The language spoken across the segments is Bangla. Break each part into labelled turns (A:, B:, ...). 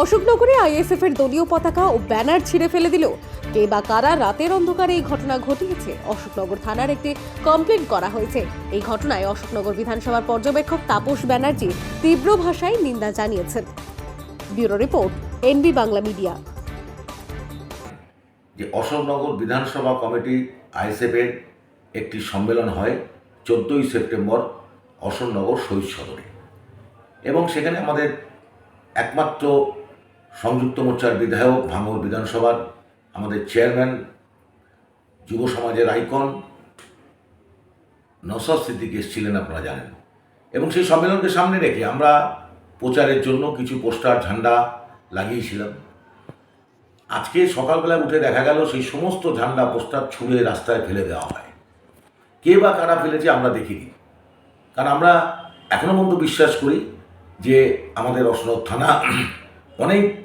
A: অশোকনগরে আইএসএফ এর দলীয় পতাকা ও ব্যানার ছিঁড়ে ফেলে দিল। কে বা কারা রাতের অন্ধকারে এই ঘটনা ঘটিয়েছে, অশোকনগর থানার একটি কমপ্লেন করা হয়েছে। এই ঘটনায় অশোকনগর বিধানসভার পর্যবেক্ষক তাপস ব্যানার্জি তীব্র ভাষায় নিন্দা জানিয়েছেন। Bureau report, NB Bangla media.
B: যে অশোকনগর বিধানসভা কমিটি আইএসএফের একটি সম্মেলন হয় চোদ্দোই সেপ্টেম্বর অশোকনগর শহীদ সদরে এবং সেখানে আমাদের একমাত্র সংযুক্ত মোর্চার বিধায়ক ভাঙর বিধানসভার আমাদের চেয়ারম্যান, যুব সমাজের আইকন নসর সিদ্দিক এসেছিলেন আপনারা জানেন। এবং সেই সম্মেলনকে সামনে রেখে আমরা প্রচারের জন্য কিছু পোস্টার, ঝান্ডা লাগিয়েছিলাম। আজকে সকালবেলা উঠে দেখা গেল সেই সমস্ত ঝান্ডা পোস্টার ছুঁড়ে রাস্তায় ফেলে দেওয়া হয়। কে বা কারা ফেলেছে আমরা দেখিনি। কারণ আমরা এখনও পর্যন্ত বিশ্বাস করি যে আমাদের অসনদ থানা অনেক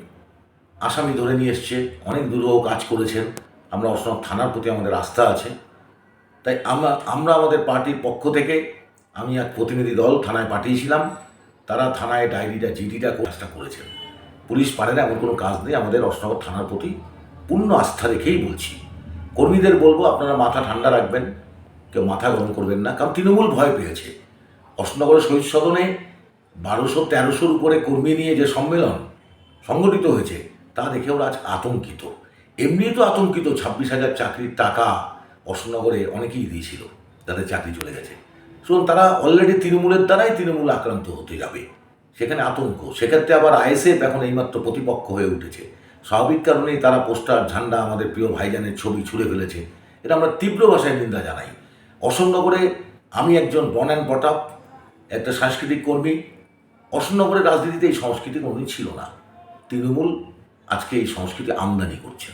B: আসামি ধরে নিয়ে এসছে, অনেক দুরূহ কাজ করেছেন। আমরা অসনদ থানার প্রতি আমাদের আস্থা আছে। তাই আমরা আমরা আমাদের পার্টির পক্ষ থেকে আমি এক প্রতিনিধি দল থানায় পাঠিয়েছিলাম। তারা থানায় ডায়েরিটা, জিডিটা কাজটা করেছেন। পুলিশ পারে না, এমন কোনো কাজ নেই। আমাদের অশোকনগর থানার প্রতি পূর্ণ আস্থা রেখেই বলছি। কর্মীদের বলব, আপনারা মাথা ঠান্ডা রাখবেন। কেউ মাথা গরম করবেন না। কারণ তৃণমূল ভয় পেয়েছে। অশোকনগরের শহীদ সদনে বারোশো তেরোশোর উপরে কর্মী নিয়ে যে সম্মেলন সংগঠিত হয়েছে, তা দেখে ওরা আজ আতঙ্কিত। এমনি তো আতঙ্কিত, ছাব্বিশ হাজার চাকরির টাকা অশোকনগরে অনেকেই দিয়েছিল, যাদের চাকরি চলে গেছে। সুতরাং তারা অলরেডি তৃণমূলের দ্বারাই তৃণমূল আক্রান্ত হতে যাবে। সেখানে আতঙ্ক, সেক্ষেত্রে আবার আইএসএফ এখন এইমাত্র প্রতিপক্ষ হয়ে উঠেছে। স্বাভাবিক কারণেই তারা পোস্টার, ঝান্ডা আমাদের প্রিয় ভাইজানের ছবি ছুঁড়ে ফেলেছে, এটা আমরা তীব্র ভাষায় নিন্দা জানাই। অশোকনগরে আমি একজন বন অ্যান্ড বটআপ একটা সাংস্কৃতিক কর্মী, অশোকনগরের রাজনীতিতে এই সংস্কৃতি কোনোদিন ছিল না। তৃণমূল আজকে এই সংস্কৃতি আমদানি করছে।